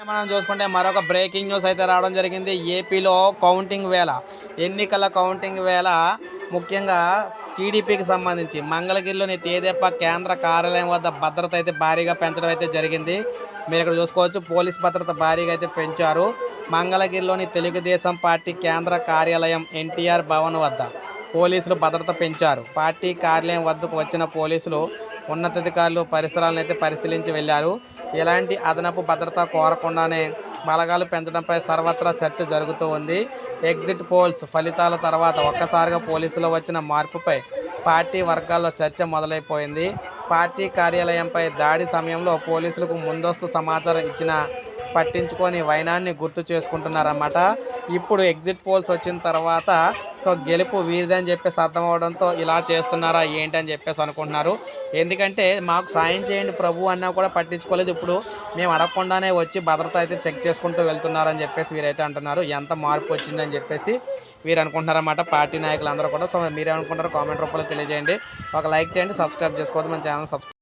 మనం చూసుకుంటే మరొక బ్రేకింగ్ న్యూస్ అయితే రావడం జరిగింది. ఏపీలో కౌంటింగ్ వేళ. ఎన్నికల కౌంటింగ్ వేళ ముఖ్యంగా టీడీపీకి సంబంధించి మంగళగిరిలోని తేదేపా కేంద్ర కార్యాలయం వద్ద భద్రత అయితే భారీగా పెంచడం అయితే జరిగింది. మీరు ఇక్కడ చూసుకోవచ్చు పోలీస్ భద్రత భారీగా అయితే పెంచారు. మంగళగిరిలోని తెలుగుదేశం పార్టీ కేంద్ర కార్యాలయం ఎన్టీఆర్ భవన్ వద్ద పోలీసులు భద్రత పెంచారు. పార్టీ కార్యాలయం వద్దకు వచ్చిన పోలీసులు ఉన్నతాధికారులు పరిసరాలను అయితే పరిశీలించి వెళ్ళారు. ఎలాంటి అదనపు భద్రత కోరకుండానే బలగాలు పెంచడంపై సర్వత్రా చర్చ జరుగుతూ ఉంది. ఎగ్జిట్ పోల్స్ ఫలితాల తర్వాత ఒక్కసారిగా పోలీసులు వచ్చిన మార్పుపై పార్టీ వర్గాల్లో చర్చ మొదలైపోయింది. పార్టీ కార్యాలయంపై దాడి సమయంలో పోలీసులకు ముందస్తు సమాచారం ఇచ్చిన పట్టించుకొని వైనాన్ని గుర్తు చేసుకుంటున్నారన్నమాట. ఇప్పుడు ఎగ్జిట్ పోల్స్ వచ్చిన తర్వాత సో గెలుపు వీరిదని చెప్పేసి అర్థమవడంతో ఇలా చేస్తున్నారా ఏంటి అని చెప్పేసి అనుకుంటున్నారు. ఎందుకంటే మాకు సాయం చేయండి ప్రభు అన్నా కూడా పట్టించుకోలేదు. ఇప్పుడు మేము అడగకుండానే వచ్చి భద్రత అయితే చెక్ చేసుకుంటూ వెళ్తున్నారని చెప్పేసి వీరైతే అంటున్నారు. ఎంత మార్పు వచ్చిందని చెప్పేసి వీరు అనుకుంటున్నారన్నమాట. పార్టీ నాయకులు అందరూ కూడా. సో మీరేమనుకుంటారో కామెంట్ రూపంలో తెలియజేయండి. ఒక లైక్ చేయండి సబ్స్క్రైబ్ చేసుకోవద్దు. మన ఛానల్ సబ్స్క్రైబ్